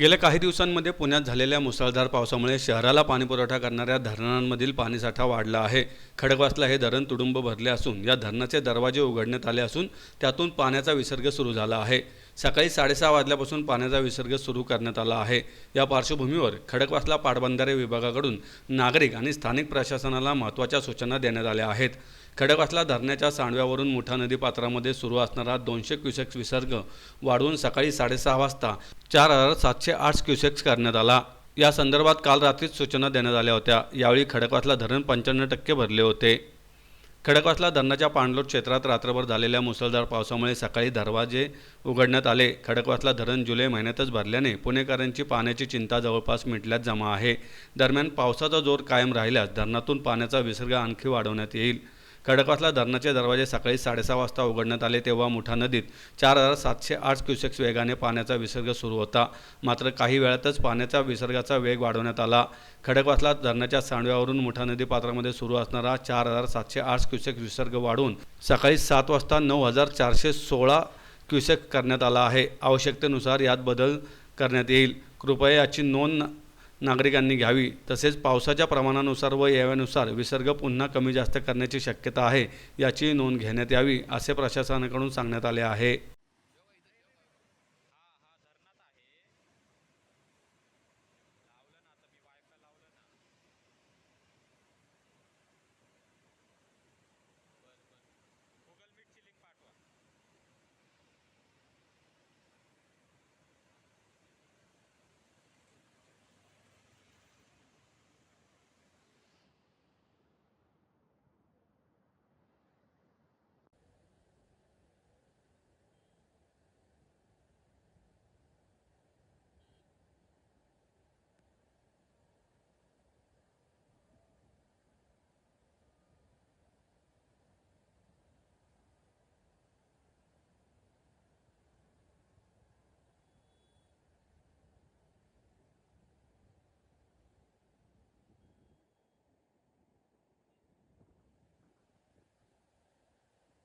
गेल्या काही दिवसांमध्ये पुण्यात झालेल्या मुसळधार पावसामुळे शहराला पाणीपुरवठा करणाऱ्या धरणांमधील पाणीसाठा वाढला आहे. खडकवासला हे धरण तुडुंब भरले असून या धरणाचे दरवाजे उघडण्यात आले असून त्यातून पाण्याचा विसर्ग सुरू झाला आहे. सकाळी साडेसहा वाजल्यापासून पाण्याचा विसर्ग सुरू करण्यात आला आहे. या पार्श्वभूमीवर खडकवासला पाटबंधारे विभागाकडून नागरिक आणि स्थानिक प्रशासनाला महत्त्वाच्या सूचना देण्यात आल्या आहेत. खडकवासला धरणाच्या सांडव्यावरून मुठा नदी पात्रामध्ये सुरू असणारा दोनशे क्युसेक्स विसर्ग वाढवून सकाळी साडेसहा वाजता चार हजार सातशे आठ क्युसेक्स करण्यात आला. या संदर्भात काल रात्रीच सूचना देण्यात आल्या होत्या. यावेळी खडकवासला धरण पंच्याण्णव टक्के भरले होते. खडकवासला धरणाच्या पाणलोट क्षेत्रात रात्रभर झालेल्या मुसळधार पावसामुळे सकाळी दरवाजे उघडण्यात आले. खडकवासला धरण जुलै महिन्यातच भरल्याने पुणेकरांची पाण्याची चिंता जवळपास मिटल्यात जमा आहे. दरम्यान पावसाचा जोर कायम राहिल्यास धरणातून पाण्याचा विसर्ग आणखी वाढवण्यात येईल. खडकवासला धरणाचे दरवाजे सकाळी साडेसहा वाजता उघडण्यात आले तेव्हा मुठा नदीत चार हजार सातशे आठ क्युसेक्स वेगाने पाण्याचा विसर्ग सुरू होता. मात्र काही वेळातच पाण्याचा विसर्गाचा वेग वाढवण्यात आला. खडकवासला धरणाच्या सांडव्यावरून मुठा नदी पात्रामध्ये सुरू असणारा चार हजार सातशे आठ क्युसेक्स विसर्ग वाढवून सकाळी सात वाजता नऊ हजार चारशे सोळा क्युसेक करण्यात आला आहे. आवश्यकतेनुसार यात बदल करण्यात येईल. कृपया याची नोंद नागरिकांनी घ्यावी. तसेच पावसाच्या प्रमाणानुसार व याव्यानुसार विसर्ग पुन्हा कमी जास्त करण्याची शक्यता आहे याची नोंद घेण्यात यावी असे प्रशासनाकडून सांगण्यात आले आहे.